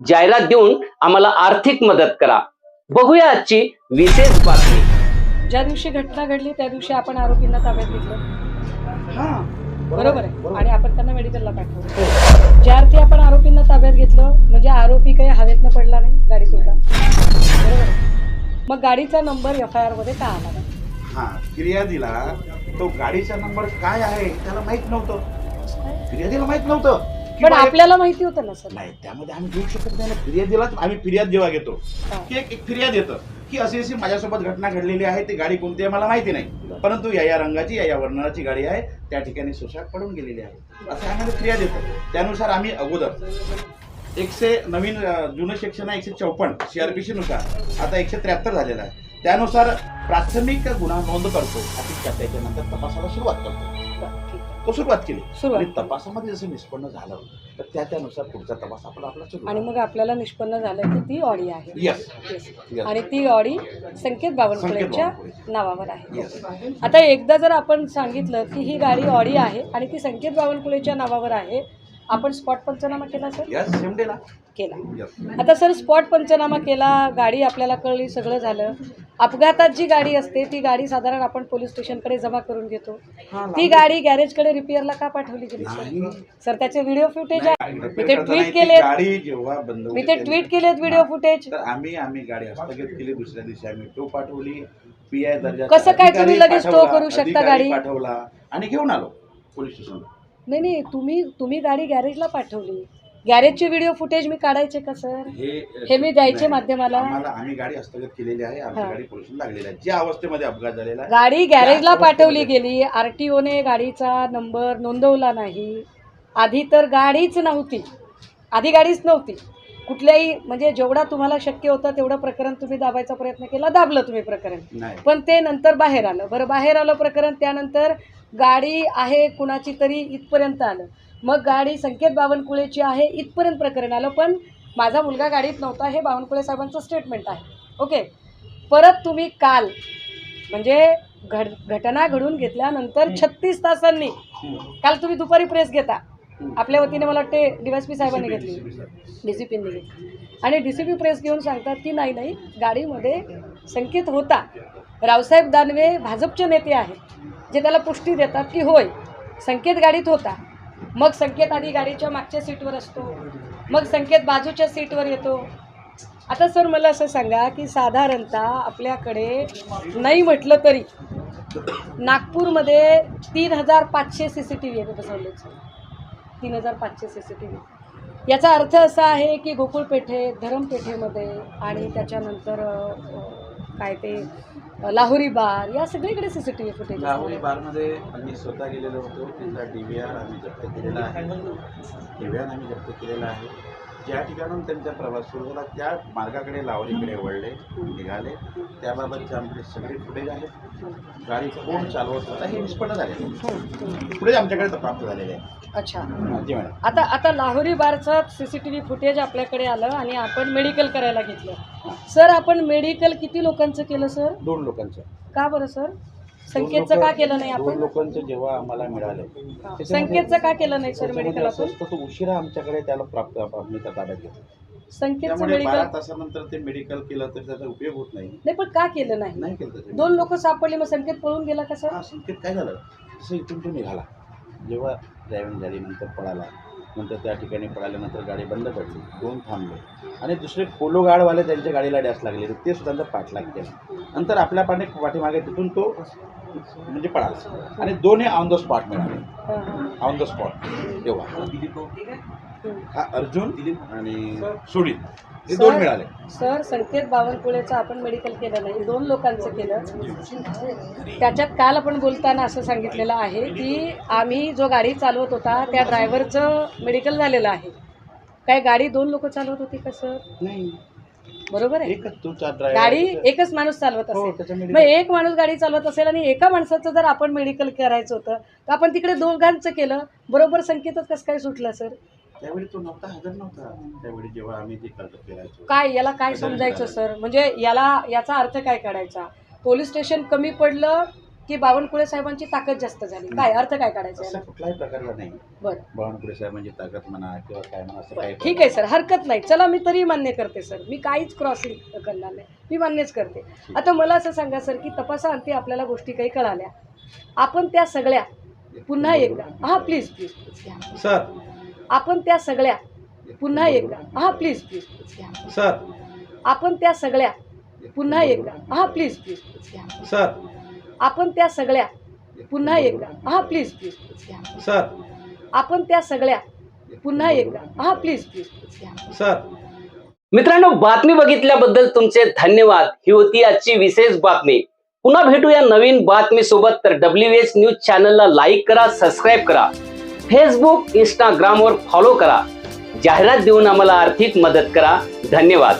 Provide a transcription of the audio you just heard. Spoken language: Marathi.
जाहिरात देऊन आम्हाला आर्थिक मदत करा. बघूया आजची विशेष बातमी. ज्या दिवशी घटना घडली त्या दिवशी आपण आरोपींना ताब्यात घेतलं. बरोबर आहे. आणि आपण त्यांना मेडिकलला पाठवलं. ज्या अर्थी आपण आरोपींना ताब्यात घेतलं म्हणजे आरोपी काही हवेतनं पडला नाही गाडीत होता बरोबर. मग गाडीचा नंबर एफ आय आरमध्ये का आला? हा फिर्यादीला तो गाडीचा नंबर काय आहे त्याला माहीत नव्हतं. फिर्यादीला माहीत नव्हतं. पण आपल्याला माहिती होतं ना सर. नाही त्यामध्ये आम्ही घेऊ शकत नाही ना. आम्ही फिर्याद जेव्हा घेतो. की एक एक फिर्याद येतं की अशी अशी माझ्यासोबत घटना घडलेली आहे ती गाडी कोणती आहे मला माहिती नाही. परंतु या या रंगाची या या वर्णाची गाडी आहे त्या ठिकाणी सुसाट पडून गेलेली आहे. असं आम्हाला फिर्याद येतं. त्यानुसार आम्ही अगोदर एकशे नवीन अं, जुनं सेक्शन आहे एकशे चौपन्न सीआरपीसी नुसार. आता एकशे त्र्याहत्तर झालेलं आहे. त्यानुसार प्राथमिक गुन्हा नोंद करतो. अतिक त्याच्या नंतर तपासाला सुरुवात करतो. सुरुवात केली. सुरुवात आणि तपासामध्ये जसं निष्पन्न झालं तर त्या त्यानुसार पुढचा तपास आपला आपला आणि मग आपल्याला निष्पन्न झालं की ती ऑडी आहे. येस. आणि ती ऑडी संकेत बावनकुळेच्या बावनकुळे. नावावर आहे. आता एकदा जर आपण सांगितलं की ही गाडी ऑडी आहे आणि ती संकेत बावनकुळेच्या नावावर आहे आपण स्पॉट पंचनामा केला सर यस सेम डेला केला. यस आता सर स्पॉट पंचनामा केला गाडी आपल्याला कळली सगळं झालं. अपघातात जी गाडी असते ती गाडी साधारण आपण पोलीस स्टेशनकडे जमा करून घेतो. ती गाडी गॅरेजकडे रिपेअरला का पाठवली गेली. सर सर त्याचे व्हिडिओ फुटेज आहे. मी ते ट्विट ती केलेत. गाडी जेव्हा बंद मी ते ट्विट केलेत व्हिडिओ. फुटेज तर आम्ही आम्ही गाडी हस्तगत केली दुसऱ्या दिवशी आम्ही टो पाठवली. पी आय दर्जा कसं काय तुम्ही लगेच tow करू शकता गाडी? पाठवला आणि घेऊन आलो पोलीस स्टेशनला. नाही नाही तुम्ही तुम्ही गाडी गॅरेजला पाठवली. गॅरेजचे व्हिडिओ फुटेज मी काढायचे का सर? हे मी द्यायचे माध्यमाला? आम्ही गाडी हस्तगत केलेली आहे आमची. गाडी पोलिसांना लागलेली आहे. ज्या अवस्थेमध्ये अपघात झालेला आहे गाडी गॅरेजला पाठवली गेली. आर टी ओने गाडीचा नंबर नोंदवला नाही. आधी तर गाडीच नव्हती. आधी गाडीच नव्हती. कुठल्याही म्हणजे जेवढा तुम्हाला शक्य होतं तेवढं प्रकरण तुम्ही दाबायचा प्रयत्न केला दाबलं तुम्ही प्रकरण. पण ते नंतर बाहेर आलं. बरं बाहेर आलं प्रकरण त्यानंतर गाडी आहे कुणाची तरी इथपर्यंत आलं. मग गाडी संकेत बावनकुळेची आहे इथपर्यंत प्रकरण आलं. पण माझा मुलगा गाडीत नव्हता हे बावनकुळे साहेबांचं स्टेटमेंट आहे. ओके? परत तुम्ही काल म्हणजे घड घटना घडून घेतल्यानंतर छत्तीस तासांनी काल तुम्ही दुपारी प्रेस घेता. आपल्या वतीने मला वाटते डी पी साहेबांनी घेतली. डी सी पींनी घेतली. आणि डी सी पी प्रेस घेऊन सांगतात की नाही नाही गाडीमध्ये संकेत होता. रावसाहेब दानवे भाजपचे नेते आहेत जे त्याला पुष्टी देतात की होय संकेत गाडीत होता. मग संकेत आधी गाडीच्या मागच्या सीटवर असतो. मग संकेत बाजूच्या सीटवर येतो. आता सर मला असं सांगा की साधारणतः आपल्याकडे नाही म्हटलं तरी नागपूरमध्ये तीन हजार पाचशे सी सी टी व्ही आहे बसवले तीन हजार पाचशे सी सी टी व्ही. याचा अर्थ असा आहे की गोकुळपेठे धरमपेठेमध्ये आणि त्याच्यानंतर काय ते लाहोरी बार या सगळीकडे C C T V footage Lahori बारमध्ये आम्ही स्वतः गेलेलो होतो. त्यांचा डी व्ही आर आम्ही जप्त केलेला आहे. डी व्ही आर आम्ही जप्त केलेला आहे. ज्या ठिकाणून त्यांचा प्रवास सुरू झाला त्या मार्गाकडे लाहोरीकडे वळले निघाले. त्याबाबतचे आमचे सगळे फुटेज आहेत. गाडी कोण चालवत होता हे निष्पन्न झाले. पुढे आमच्याकडे प्राप्त झालेले आहे. अच्छा. जी मॅडम. आता आता Lahori बारचं C C T V footage आपल्याकडे आलं आणि आपण मेडिकल करायला घेतलं. सर आपण मेडिकल किती लोकांचं केलं सर? दोन लोकांचं. का बरं सर? संकेतचं का केलं नाही आपण? लोकांचं जेव्हा आम्हाला मिळाले संकेतचं का केलं नाही सर मेडिकल आपण? उशिरा आमच्याकडे त्याला प्राप्त ताब्यात घेतलं संकेतचं मेडिकल तासानंतर ते मेडिकल केलं तर त्याचा उपयोग होत नाही. नाही पण का केलं नाही? नाही केलं दोन लोक सापडले मग संकेत पळून गेला का सर? हा संकेत काय झालं? जसं इथून तो निघाला जेव्हा ड्रायव्हिंग झाली नंतर पळाला. नंतर त्या ठिकाणी पळाल्यानंतर गाडी बंद पडली दोन थांबले. आणि दुसरे पोलो गाडवाले त्यांच्या गाडीला डॅश लागले ते सुद्धा त्यांचा पाठलाग केला नंतर आपल्या पाठी पाठीमागे तिथून तो म्हणजे पळाला. आणि दोन्ही ऑन द स्पॉट मिळाले. ऑन द स्पॉट तेव्हा. हा अर्जुन आणि सुडीत हे दोन सर- मिळाले. सर संकेत बावनकुळेचं आपण मेडिकल केलं नाही दोन लोकांचं केलं. त्याच्यात काल आपण बोलताना असं सांगितलेलं आहे की आम्ही जो गाडी चालवत होता त्या ड्रायव्हरचं मेडिकल झालेलं आहे. काय गाडी दोन लोक चालवत होती का सर? नाही. बरोबर आहे. एकच ड्रायव्हर गाडी एकच माणूस चालवत हो असेल. त्याच्यामध्ये मग एक माणूस गाडी चालवत असेल आणि एका माणसाचं जर आपण मेडिकल करायचं होतं तर आपण तिकडे दोघांचं केलं. बरोबर संकेतच कसं काय सुटलं सर? त्यावेळी तो नव्हता हजर नव्हता. त्यावेळी जेव्हा आम्ही ते करतो फिरायचो काय याला काय समजायचं सर? म्हणजे याला याचा अर्थ काय काढायचा? पोलीस स्टेशन कमी पडलं की बावनकुळे साहेबांची ताकद जास्त झाली. काय अर्थ काय काढायचा असं याला? प्रकारचा नाही. बरं. बावनकुळे साहेबांची ताकद म्हणा किंवा काय म्हणा असं बरं, ठीक आहे सर. हरकत नाही. चला मी तरी मान्य करते सर. मी काहीच क्रॉसिंग करणार नाही. मी मान्यच करते. आता मला असं सांगा सर की तपासाअंती आपल्याला गोष्टी काही कळाल्या. आपण त्या सगळ्या पुन्हा एकदा हां प्लीज प्लीज सर आपण त्या सगळ्या पुन्हा एकदा. हां प्लीज प्लीज प्लीज घ्या. सर. आपण त्या सगळ्या पुन्हा एकदा. हां प्लीज प्लीज प्लीज घ्या. सर. आपण त्या सगळ्या पुन्हा एकदा. हां प्लीज प्लीज प्लीज घ्या. सर. आपण त्या सगळ्या पुन्हा एकदा. हां प्लीज प्लीज प्लीज घ्या. सर. मित्रांनो बातमी बघितल्याबद्दल तुमचे धन्यवाद. ही होती आजची विशेष बातमी. पुन्हा भेटूया नवीन बातमी सोबत तर डब्ल्यू एच न्यूज चॅनलला लाईक करा सबस्क्राईब करा. फेसबुक इंस्टाग्रामवर फॉलो करा. जाहिरात देऊन आम्हाला आर्थिक मदत करा. धन्यवाद.